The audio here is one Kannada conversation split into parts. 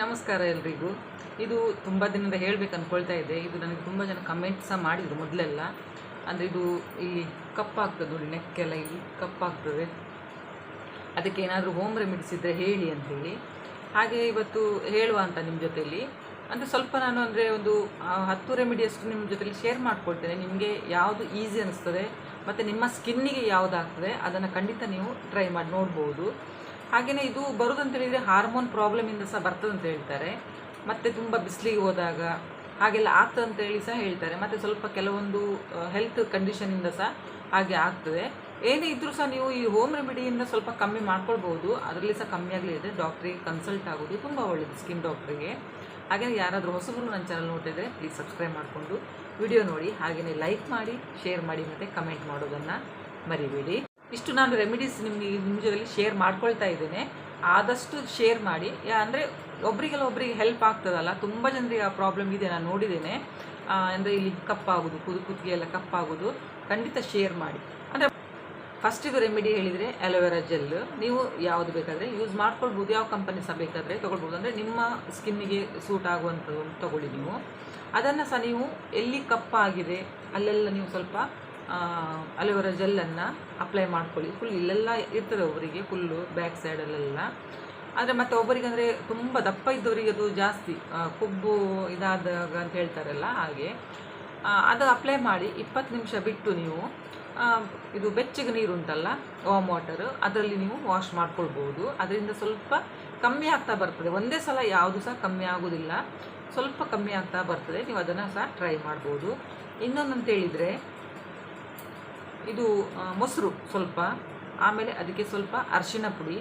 ನಮಸ್ಕಾರ ಎಲ್ರಿಗೂ. ಇದು ತುಂಬ ದಿನದಿಂದ ಹೇಳಬೇಕು ಅಂದ್ಕೊಳ್ತಾ ಇದ್ದೆ. ಇದು ನನಗೆ ತುಂಬ ಜನ ಕಮೆಂಟ್ ಸಹ ಮಾಡಿದರು ಮೊದಲೆಲ್ಲ. ಅಂದರೆ ಇದು ಈ ಕಪ್ಪಾಗ್ತದೆ ನೋಡಿ ನೆಕ್ಕೆಲ್ಲ ಇಲ್ಲಿ ಕಪ್ಪಾಗ್ತದೆ ಅದಕ್ಕೆ ಏನಾದರೂ ಹೋಮ್ ರೆಮಿಡೀಸ್ ಇದ್ದರೆ ಹೇಳಿ ಅಂತೇಳಿ ಹಾಗೆ ಇವತ್ತು ಹೇಳುವ ಅಂತ ನಿಮ್ಮ ಜೊತೆಯಲ್ಲಿ ಅಂದರೆ ಸ್ವಲ್ಪ ನಾನು ಅಂದರೆ ಒಂದು ಹತ್ತು ರೆಮಿಡಿಯಷ್ಟು ನಿಮ್ಮ ಜೊತೆಲಿ ಶೇರ್ ಮಾಡ್ಕೊಳ್ತೇನೆ. ನಿಮಗೆ ಯಾವುದು ಈಸಿ ಅನ್ನಿಸ್ತದೆ ಮತ್ತು ನಿಮ್ಮ ಸ್ಕಿನ್ನಿಗೆ ಯಾವುದಾಗ್ತದೆ, ಅದನ್ನು ಖಂಡಿತ ನೀವು ಟ್ರೈ ಮಾಡಿ ನೋಡ್ಬೋದು. ಹಾಗೆಯೇ ಇದು ಬರೋದಂತೇಳಿದರೆ ಹಾರ್ಮೋನ್ ಪ್ರಾಬ್ಲಮಿಂದ ಸಹ ಬರ್ತದೆ ಅಂತ ಹೇಳ್ತಾರೆ. ಮತ್ತು ತುಂಬ ಬಿಸಿಲಿಗೆ ಹೋದಾಗ ಹಾಗೆಲ್ಲ ಆಗ್ತದೆ ಅಂತ ಹೇಳಿ ಸಹ ಹೇಳ್ತಾರೆ. ಮತ್ತು ಸ್ವಲ್ಪ ಕೆಲವೊಂದು ಹೆಲ್ತ್ ಕಂಡೀಷನಿಂದ ಸಹ ಹಾಗೆ ಆಗ್ತದೆ. ಏನೇ ಇದ್ದರೂ ಸಹ ನೀವು ಈ ಹೋಮ್ ರೆಮಿಡಿಯಿಂದ ಸ್ವಲ್ಪ ಕಮ್ಮಿ ಮಾಡ್ಕೊಳ್ಬೋದು ಅದರಲ್ಲಿ ಸಹ ಕಮ್ಮಿ ಆಗಲಿದೆ ಡಾಕ್ಟ್ರಿಗೆ ಕನ್ಸಲ್ಟ್ ಆಗೋದು ತುಂಬ ಒಳ್ಳೆಯದು ಸ್ಕಿನ್ ಡಾಕ್ಟ್ರಿಗೆ ಹಾಗೆಯೇ ಯಾರಾದರೂ ಹೊಸಬರು ನನ್ನ ಚಾನಲ್ ನೋಡಿದರೆ ಪ್ಲೀಸ್ ಸಬ್ಸ್ಕ್ರೈಬ್ ಮಾಡಿಕೊಂಡು ವಿಡಿಯೋ ನೋಡಿ. ಹಾಗೆಯೇ ಲೈಕ್ ಮಾಡಿ ಶೇರ್ ಮಾಡಿ ಮತ್ತು ಕಮೆಂಟ್ ಮಾಡೋದನ್ನು ಮರಿಬೇಡಿ. ಇಷ್ಟು ನಾನು ರೆಮಿಡೀಸ್ ನಿಮಗೆ ನಿಮ್ಮ ಜೊತೆಲಿ ಶೇರ್ ಮಾಡ್ಕೊಳ್ತಾ ಇದ್ದೇನೆ. ಆದಷ್ಟು ಶೇರ್ ಮಾಡಿ. ಅಂದರೆ ಒಬ್ರಿಗೆಲ್ಲ ಒಬ್ರಿಗೆ ಹೆಲ್ಪ್ ಆಗ್ತದಲ್ಲ, ತುಂಬ ಜನರಿಗೆ ಆ ಪ್ರಾಬ್ಲಮ್ ಇದೆ, ನಾನು ನೋಡಿದ್ದೇನೆ. ಅಂದರೆ ಇಲ್ಲಿ ಕಪ್ಪಾಗೋದು, ಕುದು ಕುತ್ತಿಗೆ ಎಲ್ಲ ಕಪ್ಪಾಗೋದು. ಖಂಡಿತ ಶೇರ್ ಮಾಡಿ. ಅಂದರೆ ಫಸ್ಟಿಗೆ ರೆಮಿಡಿ ಹೇಳಿದರೆ ಅಲೋವೆರಾ ಜೆಲ್ ನೀವು ಯಾವುದು ಬೇಕಾದರೆ ಯೂಸ್ ಮಾಡ್ಕೊಳ್ಬೋದು. ಯಾವ ಕಂಪನಿ ಸಹ ಬೇಕಾದರೆ ತೊಗೊಳ್ಬೋದು. ಅಂದರೆ ನಿಮ್ಮ ಸ್ಕಿನ್ನಿಗೆ ಸೂಟ್ ಆಗುವಂಥದ್ದು ತೊಗೊಳ್ಳಿ ನೀವು. ಅದನ್ನು ಸಹ ನೀವು ಎಲ್ಲಿ ಕಪ್ಪಾಗಿದೆ, ಅಲ್ಲೆಲ್ಲ ನೀವು ಸ್ವಲ್ಪ ಅಲೋವೆರಾ ಜೆಲ್ಲನ್ನು ಅಪ್ಲೈ ಮಾಡ್ಕೊಳ್ಳಿ. ಫುಲ್ ಇಲ್ಲೆಲ್ಲ ಇರ್ತದೆ ಒಬ್ಬರಿಗೆ ಫುಲ್ಲು ಬ್ಯಾಕ್ ಸೈಡಲ್ಲೆಲ್ಲ ಆದರೆ ಮತ್ತು ಒಬ್ಬರಿಗೆ ಅಂದರೆ ತುಂಬ ದಪ್ಪ ಇದ್ದವರಿಗೆ ಅದು ಜಾಸ್ತಿ. ಕೊಬ್ಬು ಇದಾದಾಗ ಅಂತ ಹೇಳ್ತಾರಲ್ಲ ಹಾಗೆ. ಅದು ಅಪ್ಲೈ ಮಾಡಿ ಇಪ್ಪತ್ತು ನಿಮಿಷ ಬಿಟ್ಟು ನೀವು ಇದು ಬೆಚ್ಚಗೆ ನೀರು ಉಂಟಲ್ಲ ವಾಮ್ ವಾಟರ್ ಅದರಲ್ಲಿ ನೀವು ವಾಶ್ ಮಾಡ್ಕೊಳ್ಬೋದು. ಅದರಿಂದ ಸ್ವಲ್ಪ ಕಮ್ಮಿ ಆಗ್ತಾ ಬರ್ತದೆ. ಒಂದೇ ಸಲ ಯಾವುದು ಸಹ ಕಮ್ಮಿ ಆಗೋದಿಲ್ಲ. ಸ್ವಲ್ಪ ಕಮ್ಮಿ ಆಗ್ತಾ ಬರ್ತದೆ. ನೀವು ಅದನ್ನು ಸಹ ಟ್ರೈ ಮಾಡ್ಬೋದು. ಇನ್ನೊಂದು ಅಂತ ಹೇಳಿದರೆ ಇದು ಮೊಸರು ಸ್ವಲ್ಪ, ಆಮೇಲೆ ಅದಕ್ಕೆ ಸ್ವಲ್ಪ ಅರಿಶಿನ ಪುಡಿ,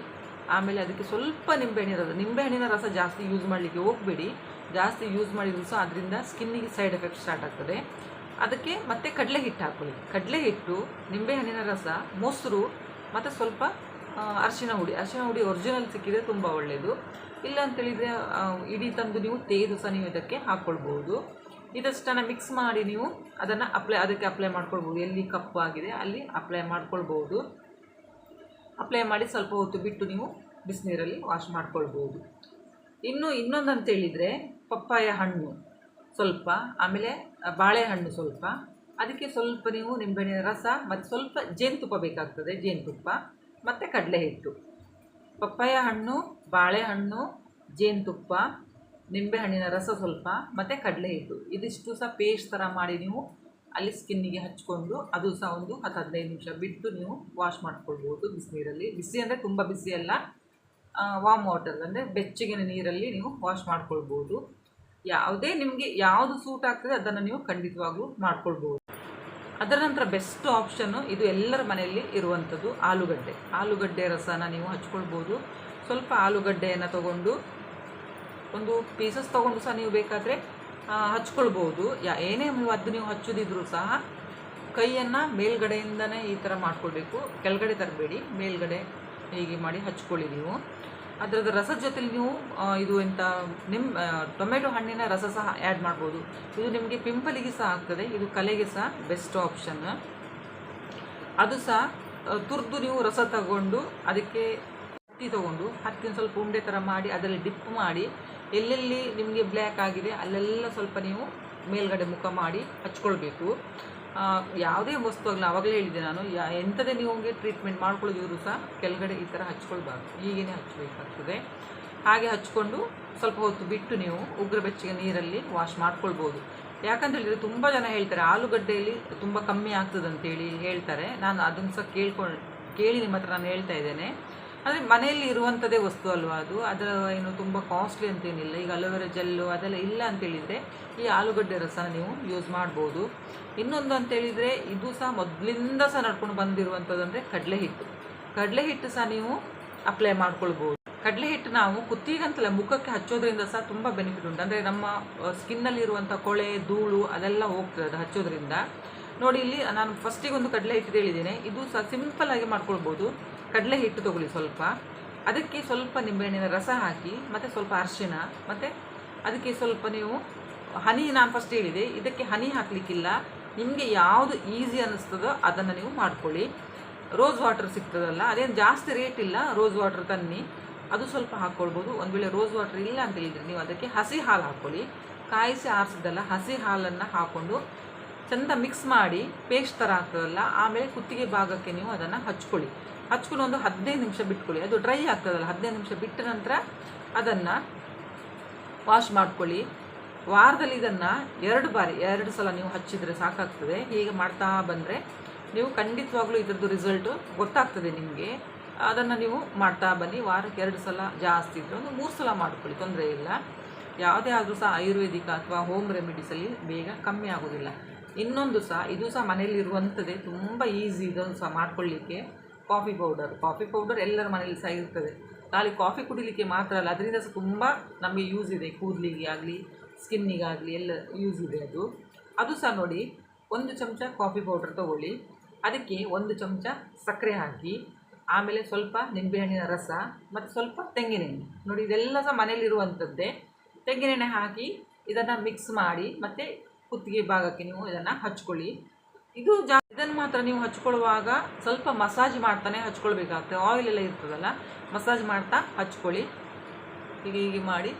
ಆಮೇಲೆ ಅದಕ್ಕೆ ಸ್ವಲ್ಪ ನಿಂಬೆಹಣ್ಣಿನ ರಸ. ನಿಂಬೆಹಣ್ಣಿನ ರಸ ಜಾಸ್ತಿ ಯೂಸ್ ಮಾಡಲಿಕ್ಕೆ ಹೋಗಬೇಡಿ. ಜಾಸ್ತಿ ಯೂಸ್ ಮಾಡಿದ್ರು ಸಹ ಅದರಿಂದ ಸ್ಕಿನ್ನಿಗೆ ಸೈಡ್ ಎಫೆಕ್ಟ್ ಸ್ಟಾರ್ಟ್ ಆಗ್ತದೆ. ಅದಕ್ಕೆ ಮತ್ತೆ ಕಡಲೆ ಹಿಟ್ಟು ಹಾಕೊಳ್ಳಿ. ಕಡಲೆ ಹಿಟ್ಟು, ನಿಂಬೆಹಣ್ಣಿನ ರಸ, ಮೊಸರು, ಮತ್ತು ಸ್ವಲ್ಪ ಅರಿಶಿನ ಹುಡಿ. ಅರಿಶಿನ ಹುಡಿ ಒರಿಜಿನಲ್ ಸಿಕ್ಕಿದರೆ ತುಂಬ ಒಳ್ಳೆಯದು ಇಲ್ಲ ಅಂತೇಳಿದರೆ ಇಡೀ ತಂದು ನೀವು ತೇದು ಸಹ ನೀವು ಇದಕ್ಕೆ ಹಾಕ್ಕೊಳ್ಬೋದು ಇದಷ್ಟನ್ನು ಮಿಕ್ಸ್ ಮಾಡಿ ನೀವು ಅದನ್ನು ಅಪ್ಲೈ ಅದಕ್ಕೆ ಅಪ್ಲೈ ಮಾಡ್ಕೊಳ್ಬೋದು. ಎಲ್ಲಿ ಕಪ್ಪು ಆಗಿದೆ ಅಲ್ಲಿ ಅಪ್ಲೈ ಮಾಡ್ಕೊಳ್ಬೋದು. ಅಪ್ಲೈ ಮಾಡಿ ಸ್ವಲ್ಪ ಹೊತ್ತು ಬಿಟ್ಟು ನೀವು ಬಿಸಿನೀರಲ್ಲಿ ವಾಶ್ ಮಾಡ್ಕೊಳ್ಬೋದು. ಇನ್ನು ಇನ್ನೊಂದು ಅಂತೇಳಿದರೆ ಪಪ್ಪಾಯ ಹಣ್ಣು ಸ್ವಲ್ಪ, ಆಮೇಲೆ ಬಾಳೆಹಣ್ಣು ಸ್ವಲ್ಪ. ಅದಕ್ಕೆ ಸ್ವಲ್ಪ ನೀವು ನಿಂಬೆಹಣ್ಣಿನ ರಸ ಮತ್ತು ಸ್ವಲ್ಪ ಜೇನುತುಪ್ಪ ಬೇಕಾಗ್ತದೆ, ಜೇನುತುಪ್ಪ ಮತ್ತು ಕಡಲೆ ಹಿಟ್ಟು ಪಪ್ಪಾಯ ಹಣ್ಣು, ಬಾಳೆಹಣ್ಣು, ಜೇನುತುಪ್ಪ ನಿಂಬೆಹಣ್ಣಿನ ರಸ ಸ್ವಲ್ಪ, ಮತ್ತು ಕಡಲೆ ಹಿಟ್ಟು. ಇದಿಷ್ಟು ಸಹ ಪೇಸ್ಟ್ ಥರ ಮಾಡಿ ನೀವು ಅಲ್ಲಿ ಸ್ಕಿನ್ನಿಗೆ ಹಚ್ಕೊಂಡು ಅದು ಸಹ ಒಂದು ಹತ್ತು ಹದಿನೈದು ನಿಮಿಷ ಬಿಟ್ಟು ನೀವು ವಾಶ್ ಮಾಡ್ಕೊಳ್ಬೋದು ಬಿಸಿನೀರಲ್ಲಿ. ಬಿಸಿ ಅಂದರೆ ತುಂಬ ಬಿಸಿ ಅಲ್ಲ ವಾಮ್ ವಾಟರ್ ಅಂದರೆ ಬೆಚ್ಚಗಿನ ನೀರಲ್ಲಿ ನೀವು ವಾಶ್ ಮಾಡ್ಕೊಳ್ಬೋದು. ಯಾವುದೇ ನಿಮಗೆ ಯಾವುದು ಸೂಟ್ ಆಗ್ತದೆ ಅದನ್ನು ನೀವು ಖಂಡಿತವಾಗ್ಲೂ ಮಾಡ್ಕೊಳ್ಬೋದು. ಅದರ ನಂತರ ಬೆಸ್ಟ್ ಆಪ್ಷನ್ನು ಇದು ಎಲ್ಲರ ಮನೆಯಲ್ಲಿ ಇರುವಂಥದ್ದು ಆಲೂಗಡ್ಡೆ. ಆಲೂಗಡ್ಡೆ ರಸನ ನೀವು ಹಚ್ಕೊಳ್ಬೋದು. ಸ್ವಲ್ಪ ಆಲೂಗಡ್ಡೆಯನ್ನು ತಗೊಂಡು ಒಂದು ಪೀಸಸ್ ತೊಗೊಂಡು ಸಹ ನೀವು ಬೇಕಾದರೆ ಹಚ್ಕೊಳ್ಬೋದು. ಯಾ, ಏನೇ ಅದು ನೀವು ಹಚ್ಚೋದಿದ್ರು ಸಹ ಕೈಯನ್ನು ಮೇಲ್ಗಡೆಯಿಂದನೇ ಈ ಥರ ಮಾಡ್ಕೊಳ್ಬೇಕು. ಕೆಳಗಡೆ ತರಬೇಡಿ. ಮೇಲ್ಗಡೆ ಹೀಗೆ ಮಾಡಿ ಹಚ್ಕೊಳ್ಳಿ ನೀವು. ಅದರದ ರಸದ ಜೊತೆಲಿ ನೀವು ಇದು ಎಂಥ ನಿಮ್ಮ ಟೊಮೆಟೊ ಹಣ್ಣಿನ ರಸ ಸಹ ಆ್ಯಡ್ ಮಾಡ್ಬೋದು. ಇದು ನಿಮಗೆ ಪಿಂಪಲಿಗೆ ಸಹ ಆಗ್ತದೆ. ಇದು ಕಲೆಗೆ ಸಹ ಬೆಸ್ಟ್ ಆಪ್ಷನ್ ಅದು ಸಹ ತುರ್ದು ನೀವು ರಸ ತಗೊಂಡು ಅದಕ್ಕೆ ಹತ್ತಿ ತಗೊಂಡು, ಹತ್ತಿನ ಸ್ವಲ್ಪ ಉಂಡೆ ಥರ ಮಾಡಿ, ಅದರಲ್ಲಿ ಡಿಪ್ ಮಾಡಿ ಎಲ್ಲೆಲ್ಲಿ ನಿಮಗೆ ಬ್ಲ್ಯಾಕ್ ಆಗಿದೆ, ಅಲ್ಲೆಲ್ಲ ಸ್ವಲ್ಪ ನೀವು ಮೇಲ್ಗಡೆ ಮುಖ ಮಾಡಿ ಹಚ್ಕೊಳ್ಬೇಕು. ಯಾವುದೇ ವಸ್ತು ಆಗಲಿ ಆವಾಗಲೇ ಹೇಳಿದೆ ನಾನು, ಯಾ ಎಂಥದೇ ನಿಮಗೆ ಟ್ರೀಟ್ಮೆಂಟ್ ಮಾಡ್ಕೊಳ್ಳೋದಿದ್ರು ಸಹ ಕೆಳಗಡೆ ಈ ಥರ ಹಚ್ಕೊಳ್ಬಾರ್ದು. ಹೀಗೇ ಹಚ್ಚಬೇಕಾಗ್ತದೆ ಹಾಗೆ ಹಚ್ಕೊಂಡು ಸ್ವಲ್ಪ ಹೊತ್ತು ಬಿಟ್ಟು ನೀವು ಉಗ್ರ ಬೆಚ್ಚಗೆ ನೀರಲ್ಲಿ ವಾಶ್ ಮಾಡ್ಕೊಳ್ಬೋದು. ಯಾಕಂತ ಹೇಳಿದರೆ ತುಂಬ ಜನ ಹೇಳ್ತಾರೆ, ಆಲೂಗಡ್ಡೆಯಲ್ಲಿ ತುಂಬ ಕಮ್ಮಿ ಆಗ್ತದಂತೇಳಿ ಹೇಳ್ತಾರೆ. ನಾನು ಅದನ್ನು ಸಹ ಕೇಳ್ಕೊಂಡು ಕೇಳಿ ನಿಮ್ಮ ನಾನು ಹೇಳ್ತಾ ಇದ್ದೇನೆ. ಅಂದರೆ ಮನೆಯಲ್ಲಿ ಇರುವಂಥದ್ದೇ ವಸ್ತು ಅಲ್ವಾ ಅದು? ಅದರ ಏನು ತುಂಬ ಕಾಸ್ಟ್ಲಿ ಅಂತೇನಿಲ್ಲ. ಈಗ ಅಲೋವೆರಾ ಜೆಲ್ಲು ಅದೆಲ್ಲ ಇಲ್ಲ ಅಂತೇಳಿದರೆ ಈ ಆಲೂಗಡ್ಡೆ ರಸನ ನೀವು ಯೂಸ್ ಮಾಡ್ಬೋದು. ಇನ್ನೊಂದು ಅಂತೇಳಿದರೆ ಇದು ಸಹ ಮೊದಲಿಂದ ಸಹ ನಡ್ಕೊಂಡು ಬಂದಿರುವಂಥದ್ದು ಅಂದರೆ ಕಡಲೆ ಹಿಟ್ಟು. ಕಡಲೆ ಹಿಟ್ಟು ಸಹ ನೀವು ಅಪ್ಲೈ ಮಾಡ್ಕೊಳ್ಬೋದು. ಕಡಲೆ ಹಿಟ್ಟು ನಾವು ಕುತ್ತಿಗಂತಲ್ಲ ಮುಖಕ್ಕೆ ಹಚ್ಚೋದ್ರಿಂದ ಸಹ ತುಂಬ ಬೆನಿಫಿಟ್ ಉಂಟು. ಅಂದರೆ ನಮ್ಮ ಸ್ಕಿನ್ನಲ್ಲಿ ಇರುವಂಥ ಕೊಳೆ, ಧೂಳು ಅದೆಲ್ಲ ಹೋಗ್ತದೆ ಅದು ಹಚ್ಚೋದ್ರಿಂದ. ನೋಡಿ ಇಲ್ಲಿ ನಾನು ಫಸ್ಟಿಗೆ ಒಂದು ಕಡಲೆ ಹಿಟ್ಟು ಹೇಳಿದ್ದೇನೆ. ಇದು ಸಹ ಸಿಂಪಲ್ ಆಗಿ ಮಾಡ್ಕೊಳ್ಬೋದು. ಕಡಲೆ ಹಿಟ್ಟು ತಗೊಳ್ಳಿ ಸ್ವಲ್ಪ. ಅದಕ್ಕೆ ಸ್ವಲ್ಪ ನಿಂಬೆಹಣ್ಣಿನ ರಸ ಹಾಕಿ, ಮತ್ತು ಸ್ವಲ್ಪ ಅರಿಶಿಣ, ಮತ್ತು ಅದಕ್ಕೆ ಸ್ವಲ್ಪ ನೀವು ಹನಿ ನಾನು ಫಸ್ಟ್ ಹೇಳಿದೆ. ಇದಕ್ಕೆ ಹನಿ ಹಾಕಲಿಕ್ಕಿಲ್ಲ. ನಿಮಗೆ ಯಾವುದು ಈಸಿ ಅನ್ನಿಸ್ತದೋ ಅದನ್ನು ನೀವು ಮಾಡ್ಕೊಳ್ಳಿ. ರೋಸ್ ವಾಟರ್ ಸಿಗ್ತದಲ್ಲ, ಅದೇನು ಜಾಸ್ತಿ ರೇಟ್ ಇಲ್ಲ ರೋಸ್ ವಾಟರ್ ತನ್ನಿ. ಅದು ಸ್ವಲ್ಪ ಹಾಕ್ಕೊಳ್ಬೋದು ಒಂದು ವೇಳೆ ರೋಸ್ ವಾಟರ್ ಇಲ್ಲ ಅಂತ ಹೇಳಿದರೆ ನೀವು ಅದಕ್ಕೆ ಹಸಿ ಹಾಲು ಹಾಕ್ಕೊಳ್ಳಿ. ಕಾಯಿಸಿ ಆರಿಸಿದ್ದಲ್ಲ, ಹಸಿ ಹಾಲನ್ನು ಹಾಕ್ಕೊಂಡು ಚೆಂದ ಮಿಕ್ಸ್ ಮಾಡಿ ಪೇಸ್ಟ್ ಥರ ಆಗ್ತದಲ್ಲ, ಆಮೇಲೆ ಕುತ್ತಿಗೆ ಭಾಗಕ್ಕೆ ನೀವು ಅದನ್ನು ಹಚ್ಕೊಳ್ಳಿ. ಹಚ್ಕೊಂಡು ಒಂದು ಹದಿನೈದು ನಿಮಿಷ ಬಿಟ್ಕೊಳ್ಳಿ. ಅದು ಡ್ರೈ ಆಗ್ತದಲ್ಲ, ಹದಿನೈದು ನಿಮಿಷ ಬಿಟ್ಟ ನಂತರ ಅದನ್ನು ವಾಶ್ ಮಾಡ್ಕೊಳ್ಳಿ. ವಾರದಲ್ಲಿ ಇದನ್ನು ಎರಡು ಬಾರಿ, ಎರಡು ಸಲ ನೀವು ಹಚ್ಚಿದರೆ ಸಾಕಾಗ್ತದೆ. ಹೀಗೆ ಮಾಡ್ತಾ ಬಂದರೆ ನೀವು ಖಂಡಿತವಾಗ್ಲೂ ಇದರದ್ದು ರಿಸಲ್ಟು ಗೊತ್ತಾಗ್ತದೆ ನಿಮಗೆ. ಅದನ್ನು ನೀವು ಮಾಡ್ತಾ ಬನ್ನಿ. ವಾರಕ್ಕೆ ಎರಡು ಸಲ ಜಾಸ್ತಿ ಇದ್ದರೆ ಒಂದು ಮೂರು ಸಲ ಮಾಡ್ಕೊಳ್ಳಿ, ತೊಂದರೆ ಇಲ್ಲ. ಯಾವುದೇ ಆದರೂ ಸಹ ಆಯುರ್ವೇದಿಕ ಅಥವಾ ಹೋಮ್ ರೆಮಿಡೀಸಲ್ಲಿ ಬೇಗ ಕಮ್ಮಿ ಆಗೋದಿಲ್ಲ. ಇನ್ನೊಂದು ಸಹ, ಇದು ಸಹ ಮನೆಯಲ್ಲಿರುವಂಥದ್ದೇ ತುಂಬ ಈಸಿ ಇದೊಂದು ಸಹ ಮಾಡ್ಕೊಳ್ಳಿಕ್ಕೆ. ಕಾಫಿ ಪೌಡರ್ ಕಾಫಿ ಪೌಡರ್ ಎಲ್ಲರ ಮನೆಯಲ್ಲಿ ಸಹ ಇರ್ತದೆ. ಖಾಲಿ ಕಾಫಿ ಕುಡಿಲಿಕ್ಕೆ ಮಾತ್ರ ಅಲ್ಲ, ಅದರಿಂದ ಸಹ ತುಂಬ ನಮಗೆ ಯೂಸ್ ಇದೆ ಕೂದಲಿಗೆ ಆಗಲಿ ಸ್ಕಿನ್ನಿಗಾಗಲಿ ಎಲ್ಲ ಯೂಸ್ ಇದೆ ಅದು. ಅದು ಸಹ ನೋಡಿ, ಒಂದು ಚಮಚ ಕಾಫಿ ಪೌಡರ್ ತಗೊಳ್ಳಿ. ಅದಕ್ಕೆ ಒಂದು ಚಮಚ ಸಕ್ಕರೆ ಹಾಕಿ, ಆಮೇಲೆ ಸ್ವಲ್ಪ ನಿಂಬೆಹಣ್ಣಿನ ರಸ ಮತ್ತು ಸ್ವಲ್ಪ ತೆಂಗಿನೆಣ್ಣೆ. ನೋಡಿ, ಇದೆಲ್ಲ ಸಹ ಮನೇಲಿರುವಂಥದ್ದೇ ತೆಂಗಿನೆಣ್ಣೆ ಹಾಕಿ ಇದನ್ನು ಮಿಕ್ಸ್ ಮಾಡಿ ಮತ್ತು ಕುತ್ತಿಗೆ ಭಾಗಕ್ಕೆ ನೀವು ಇದನ್ನು ಹಚ್ಕೊಳ್ಳಿ. ಇದು ಜಾ ಇದನ್ನು ಮಾತ್ರ ನೀವು ಹಚ್ಕೊಳ್ಳುವಾಗ ಸ್ವಲ್ಪ ಮಸಾಜ್ ಮಾಡ್ತಾನೆ ಹಚ್ಕೊಳ್ಬೇಕಾಗ್ತದೆ ಆಯಿಲ್ ಎಲ್ಲ ಇರ್ತದಲ್ಲ, ಮಸಾಜ್ ಮಾಡ್ತಾ ಹಚ್ಕೊಳ್ಳಿ. ಹೀಗೆ ಹೀಗೆ ಮಾಡಿ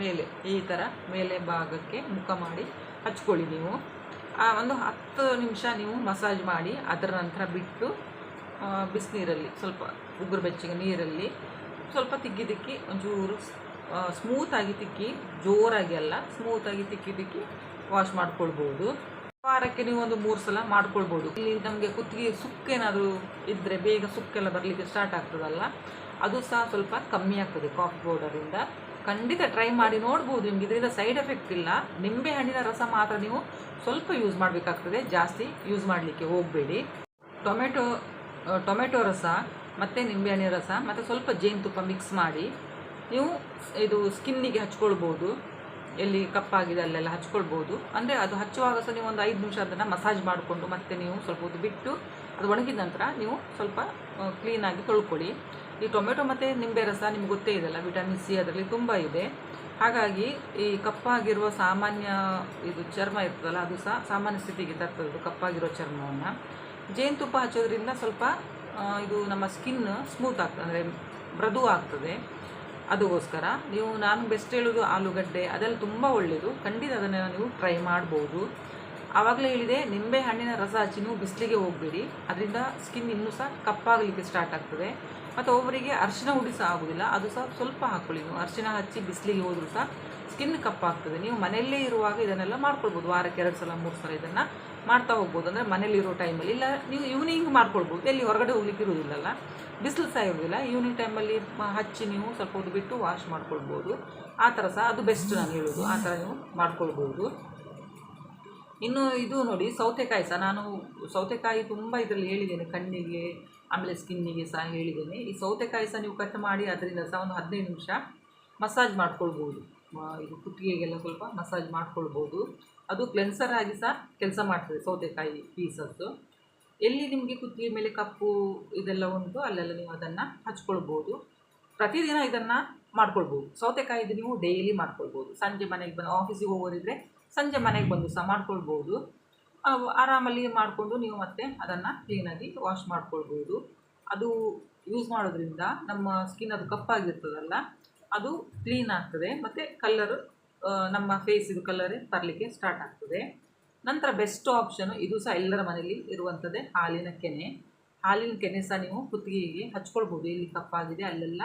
ಮೇಲೆ, ಈ ಥರ ಮೇಲೆ ಭಾಗಕ್ಕೆ ಮುಖ ಮಾಡಿ ಹಚ್ಕೊಳ್ಳಿ ನೀವು. ಒಂದು ಹತ್ತು ನಿಮಿಷ ನೀವು ಮಸಾಜ್ ಮಾಡಿ ಅದರ ನಂತರ ಬಿಟ್ಟು ಬಿಸಿನೀರಲ್ಲಿ ಸ್ವಲ್ಪ ಉಗುರು ಬೆಚ್ಚಗೆ ನೀರಲ್ಲಿ ಸ್ವಲ್ಪ ತಿಕ್ಕಿ ತಿಕ್ಕಿ ಒಂಚೂರು ಸ್ಮೂತಾಗಿ ತಿಕ್ಕಿ, ಜೋರಾಗಿ ಅಲ್ಲ ಸ್ಮೂತಾಗಿ ತಿಕ್ಕಿ ತಿಕ್ಕಿ ವಾಶ್ ಮಾಡ್ಕೊಳ್ಬೋದು. ವಾರಕ್ಕೆ ನೀವು ಒಂದು ಮೂರು ಸಲ ಮಾಡ್ಕೊಳ್ಬೋದು. ಇಲ್ಲಿ ನಮಗೆ ಕುತ್ತಿಗೆ ಸುಕ್ಕೇನಾದರೂ ಇದ್ದರೆ ಬೇಗ ಸುಕ್ಕೆಲ್ಲ ಬರಲಿಕ್ಕೆ ಸ್ಟಾರ್ಟ್ ಆಗ್ತದಲ್ಲ, ಅದು ಸಹ ಸ್ವಲ್ಪ ಕಮ್ಮಿ ಆಗ್ತದೆ ಕಾಫಿ ಪೌಡರಿಂದ ಖಂಡಿತ ಟ್ರೈ ಮಾಡಿ ನೋಡ್ಬೋದು ನಿಮ್ಗೆ, ಇದರಿಂದ ಸೈಡ್ ಎಫೆಕ್ಟ್ ಇಲ್ಲ. ನಿಂಬೆ ಹಣ್ಣಿನ ರಸ ಮಾತ್ರ ನೀವು ಸ್ವಲ್ಪ ಯೂಸ್ ಮಾಡಬೇಕಾಗ್ತದೆ, ಜಾಸ್ತಿ ಯೂಸ್ ಮಾಡಲಿಕ್ಕೆ ಹೋಗಬೇಡಿ. ಟೊಮೆಟೊ ಟೊಮೆಟೊ ರಸ, ಮತ್ತು ನಿಂಬೆಹಣ್ಣಿನ ರಸ, ಮತ್ತು ಸ್ವಲ್ಪ ಜೇನುತುಪ್ಪ ಮಿಕ್ಸ್ ಮಾಡಿ, ನೀವು ಇದು ಸ್ಕಿನ್ನಿಗೆ ಹಚ್ಕೊಳ್ಬೋದು. ಎಲ್ಲಿ ಕಪ್ಪಾಗಿದೆ ಅಲ್ಲೆಲ್ಲ ಹಚ್ಕೊಳ್ಬೋದು. ಅಂದರೆ ಅದು ಹಚ್ಚುವಾಗ ಸಹ ನೀವು ಒಂದು ಐದು ನಿಮಿಷ ಅದನ್ನು ಮಸಾಜ್ ಮಾಡಿಕೊಂಡು ಮತ್ತೆ ನೀವು ಸ್ವಲ್ಪ ಹೊತ್ತು ಬಿಟ್ಟು ಅದು ಒಣಗಿದ ನಂತರ ನೀವು ಸ್ವಲ್ಪ ಕ್ಲೀನಾಗಿ ತೊಳ್ಕೊಳ್ಳಿ. ಈ ಟೊಮೆಟೊ ಮತ್ತು ನಿಂಬೆ ರಸ ನಿಮ್ಗೆ ಗೊತ್ತೇ ಇದೆಲ್ಲ ವಿಟಮಿನ್ ಸಿ ಅದರಲ್ಲಿ ತುಂಬ ಇದೆ. ಹಾಗಾಗಿ ಈ ಕಪ್ಪಾಗಿರುವ ಸಾಮಾನ್ಯ ಇದು ಚರ್ಮ ಇರ್ತದಲ್ಲ, ಅದು ಸಹ ಸಾಮಾನ್ಯ ಸ್ಥಿತಿಗೆ ತರ್ತದೆ ಕಪ್ಪಾಗಿರೋ ಚರ್ಮವನ್ನು. ಜೇನುತುಪ್ಪ ಹಚ್ಚೋದ್ರಿಂದ ಸ್ವಲ್ಪ ಇದು ನಮ್ಮ ಸ್ಕಿನ್ ಸ್ಮೂತ್ ಆಗ್ತದೆ, ಅಂದರೆ ಮೃದು ಆಗ್ತದೆ ಅದಕ್ಕೋಸ್ಕರ ನೀವು ನಾನು ಬೆಸ್ಟ್ ಹೇಳೋದು ಆಲೂಗಡ್ಡೆ ಅದೆಲ್ಲ ತುಂಬ ಒಳ್ಳೆಯದು ಖಂಡಿತ ಅದನ್ನು ನೀವು ಟ್ರೈ ಮಾಡ್ಬೋದು. ಆವಾಗಲೇ ಹೇಳಿದೆ, ನಿಂಬೆ ಹಣ್ಣಿನ ರಸ ಹಚ್ಚಿ ನೀವು ಬಿಸಿಲಿಗೆ ಹೋಗಬೇಡಿ. ಅದರಿಂದ ಸ್ಕಿನ್ ಇನ್ನೂ ಸಹ ಕಪ್ಪಾಗಲಿಕ್ಕೆ ಸ್ಟಾರ್ಟ್ ಆಗ್ತದೆ. ಮತ್ತು ಒಬ್ಬರಿಗೆ ಅರಿಶಿನ ಹುಡಿ ಸಹ ಆಗೋದಿಲ್ಲ, ಅದು ಸಹ ಸ್ವಲ್ಪ ಹಾಕ್ಕೊಳ್ಳಿ ನೀವು. ಅರಿಶಿನ ಹಚ್ಚಿ ಬಿಸಿಲಿಗೆ ಹೋದರೂ ಸಹ ಸ್ಕಿನ್ ಕಪ್ಪಾಗ್ತದೆ. ನೀವು ಮನೆಯಲ್ಲೇ ಇರುವಾಗ ಇದನ್ನೆಲ್ಲ ಮಾಡ್ಕೊಳ್ಬೋದು. ವಾರಕ್ಕೆ ಎರಡು ಸಲ, ಮೂರು ಸಲ ಇದನ್ನು ಮಾಡ್ತಾ ಹೋಗ್ಬೋದು. ಅಂದರೆ ಮನೇಲಿರೋ ಟೈಮಲ್ಲಿ ಇಲ್ಲ, ನೀವು ಈವ್ನಿಂಗ್ ಮಾಡ್ಕೊಳ್ಬೋದು. ಎಲ್ಲಿ ಹೊರಗಡೆ ಹೋಗ್ಲಿಕ್ಕೆ ಇರೋದಿಲ್ಲಲ್ಲ ಬಿಸಿಲು ಸಾಯೋದಿಲ್ಲ ಈವ್ನಿಂಗ್ ಟೈಮಲ್ಲಿ ಹಚ್ಚಿ ನೀವು ಸ್ವಲ್ಪ ಹೊತ್ತು ಬಿಟ್ಟು ವಾಶ್ ಮಾಡ್ಕೊಳ್ಬೋದು. ಆ ಥರ ಸಹ ಅದು ಬೆಸ್ಟ್ ನಾನು ಹೇಳೋದು ಆ ಥರ ನೀವು ಮಾಡ್ಕೊಳ್ಬೋದು. ಇನ್ನು ಇದು ನೋಡಿ, ಸೌತೆಕಾಯಿ ಸಹ ನಾನು ಸೌತೆಕಾಯಿ ತುಂಬ ಇದರಲ್ಲಿ ಹೇಳಿದ್ದೇನೆ, ಕಣ್ಣಿಗೆ, ಆಮೇಲೆ ಸ್ಕಿನ್ನಿಗೆ ಸಹ ಹೇಳಿದ್ದೇನೆ. ಈ ಸೌತೆಕಾಯಿ ಸಹ ನೀವು ಕಟ್ ಮಾಡಿ ಅದರಿಂದ ಸಹ ಒಂದು ಹದಿನೈದು ನಿಮಿಷ ಮಸಾಜ್ ಮಾಡ್ಕೊಳ್ಬೋದು. ಇದು ಕುತ್ತಿಗೆಗೆಲ್ಲ ಸ್ವಲ್ಪ ಮಸಾಜ್ ಮಾಡ್ಕೊಳ್ಬೋದು. ಅದು ಕ್ಲೆನ್ಸರ್ ಆಗಿ ಸಹ ಕೆಲಸ ಮಾಡ್ತದೆ ಸೌತೆಕಾಯಿ ಪೀಸಸ್ಸು ಎಲ್ಲಿ ನಿಮಗೆ ಕುತ್ತಿಗೆ ಮೇಲೆ ಕಪ್ಪು ಇದೆಲ್ಲ ಉಂಟು, ಅಲ್ಲೆಲ್ಲ ನೀವು ಅದನ್ನು ಹಚ್ಕೊಳ್ಬೋದು. ಪ್ರತಿದಿನ ಇದನ್ನು ಮಾಡ್ಕೊಳ್ಬೋದು. ಸೌತೆಕಾಯಿದು ನೀವು ಡೈಲಿ ಮಾಡ್ಕೊಳ್ಬೋದು. ಸಂಜೆ ಮನೆಗೆ ಬಂದು ಆಫೀಸಿಗೆ ಹೋಗೋರಿದ್ರೆ ಸಂಜೆ ಮನೆಗೆ ಬಂದು ಸಹ ಮಾಡ್ಕೊಳ್ಬೋದು. ಆರಾಮಲ್ಲಿ ಮಾಡಿಕೊಂಡು ನೀವು ಮತ್ತೆ ಅದನ್ನು ಕ್ಲೀನಾಗಿ ವಾಶ್ ಮಾಡ್ಕೊಳ್ಬೋದು. ಅದು ಯೂಸ್ ಮಾಡೋದ್ರಿಂದ ನಮ್ಮ ಸ್ಕಿನ್ ಅದು ಕಪ್ಪಾಗಿರ್ತದಲ್ಲ, ಅದು ಕ್ಲೀನ್ ಆಗ್ತದೆ. ಮತ್ತು ಕಲ್ಲರು ನಮ್ಮ ಫೇಸಿದು ಕಲ್ಲರೇ ತರಲಿಕ್ಕೆ ಸ್ಟಾರ್ಟ್ ಆಗ್ತದೆ. ನಂತರ ಬೆಸ್ಟ್ ಆಪ್ಷನು ಇದು ಸಹ ಎಲ್ಲರ ಮನೆಯಲ್ಲಿ ಇರುವಂಥದ್ದೇ ಹಾಲಿನ ಕೆನೆ. ಹಾಲಿನ ಕೆನೆ ಸಹ ನೀವು ಕುತ್ತಿಗೆಗೆ ಹಚ್ಕೊಳ್ಬೋದು. ಇಲ್ಲಿ ಕಪ್ಪಾಗಿದೆ ಅಲ್ಲೆಲ್ಲ.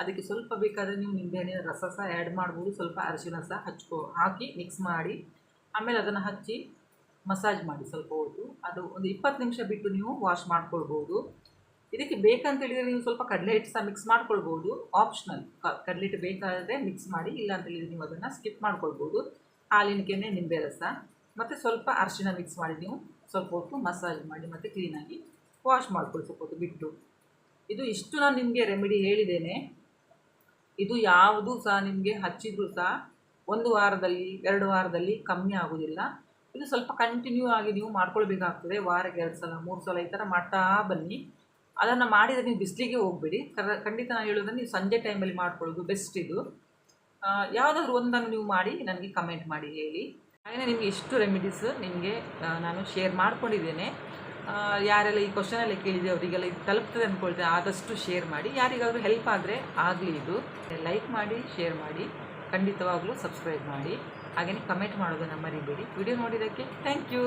ಅದಕ್ಕೆ ಸ್ವಲ್ಪ ಬೇಕಾದರೆ ನೀವು ನಿಂಬೆಹಣ್ಣಿನ ರಸ ಸಹ ಆ್ಯಡ್ ಮಾಡ್ಬೋದು. ಸ್ವಲ್ಪ ಅರಿಶಿನ ಸಹ ಹಚ್ಕೊ, ಹಾಕಿ ಮಿಕ್ಸ್ ಮಾಡಿ. ಆಮೇಲೆ ಅದನ್ನು ಹಚ್ಚಿ ಮಸಾಜ್ ಮಾಡಿ ಸ್ವಲ್ಪ ಹೊತ್ತು. ಅದು ಒಂದು ಇಪ್ಪತ್ತು ನಿಮಿಷ ಬಿಟ್ಟು ನೀವು ವಾಶ್ ಮಾಡ್ಕೊಳ್ಬೋದು. ಇದಕ್ಕೆ ಬೇಕಂತೇಳಿದರೆ ನೀವು ಸ್ವಲ್ಪ ಕಡಲೆ ಹಿಟ್ಟು ಸಹ ಮಿಕ್ಸ್ ಮಾಡ್ಕೊಳ್ಬೋದು. ಆಪ್ಷನಲ್ ಕಡಲೆ ಹಿಟ್ಟು ಬೇಕಾದರೆ ಮಿಕ್ಸ್ ಮಾಡಿ. ಇಲ್ಲ ಅಂತ ಹೇಳಿದರೆ ನೀವು ಅದನ್ನು ಸ್ಕಿಪ್ ಮಾಡ್ಕೊಳ್ಬೋದು. ಹಾಲಿನ ಕೆನೆ, ನಿಂಬೆ ರಸ. ಮತ್ತು ಸ್ವಲ್ಪ ಅರಿಶಿನ ಮಿಕ್ಸ್ ಮಾಡಿ, ನೀವು ಸ್ವಲ್ಪ ಹೊತ್ತು ಮಸಾಜ್ ಮಾಡಿ, ಮತ್ತು ಕ್ಲೀನಾಗಿ ವಾಶ್ ಮಾಡ್ಕೊಳ್ಳಿ, ಸ್ವಲ್ಪ ಹೊತ್ತು ಬಿಟ್ಟು. ಇದು ಇಷ್ಟು ನಾನು ನಿಮಗೆ ರೆಮಿಡಿ ಹೇಳಿದ್ದೇನೆ. ಇದು ಯಾವುದು ಸಹ ನಿಮಗೆ ಹಚ್ಚಿದರೂ ಸಹ ಒಂದು ವಾರದಲ್ಲಿ, ಎರಡು ವಾರದಲ್ಲಿ ಕಮ್ಮಿ ಆಗೋದಿಲ್ಲ. ಇದು ಸ್ವಲ್ಪ ಕಂಟಿನ್ಯೂ ಆಗಿ ನೀವು ಮಾಡ್ಕೊಳ್ಬೇಕಾಗ್ತದೆ. ವಾರಕ್ಕೆ ಎರಡು ಸಲ, ಮೂರು ಸಲ ಈ ಥರ ಮಾಡ್ತಾ ಬನ್ನಿ. ಅದನ್ನು ಮಾಡಿದರೆ ನೀವು ಬಿಸಿಲಿಗೆ ಹೋಗಬೇಡಿ. ಕರ ಖಂಡಿತ ನಾನು ಹೇಳೋದ್ರೆ ನೀವು ಸಂಜೆ ಟೈಮಲ್ಲಿ ಮಾಡ್ಕೊಳ್ಳೋದು ಬೆಸ್ಟ್ ಇದು. ಯಾವುದಾದ್ರೂ ಒಂದನ್ನು ನೀವು ಮಾಡಿ, ನನಗೆ ಕಮೆಂಟ್ ಮಾಡಿ ಹೇಳಿ. ಹಾಗೆಯೇ ನಿಮಗೆ ಇಷ್ಟು ರೆಮಿಡೀಸ್ ನಿಮಗೆ ನಾನು ಶೇರ್ ಮಾಡ್ಕೊಂಡಿದ್ದೇನೆ. ಯಾರೆಲ್ಲ ಈ ಕ್ವಶನ್ ಎಲ್ಲ ಕೇಳಿದೆ ಅವರಿಗೆಲ್ಲ ಇದು ತಲುಪ್ತದೆ ಅಂದ್ಕೊಳ್ತೇನೆ ಆದಷ್ಟು ಶೇರ್ ಮಾಡಿ. ಯಾರಿಗಾದರೂ ಹೆಲ್ಪ್ ಆದರೆ ಆಗಲಿ ಇದು. ಲೈಕ್ ಮಾಡಿ ಶೇರ್ ಮಾಡಿ, ಖಂಡಿತವಾಗಲೂ ಸಬ್ಸ್ಕ್ರೈಬ್ ಮಾಡಿ. ಹಾಗೆಯೇ ಕಮೆಂಟ್ ಮಾಡೋದನ್ನು ಮರಿಬೇಡಿ. ವಿಡಿಯೋ ನೋಡಿದ್ದಕ್ಕೆ ಥ್ಯಾಂಕ್ ಯು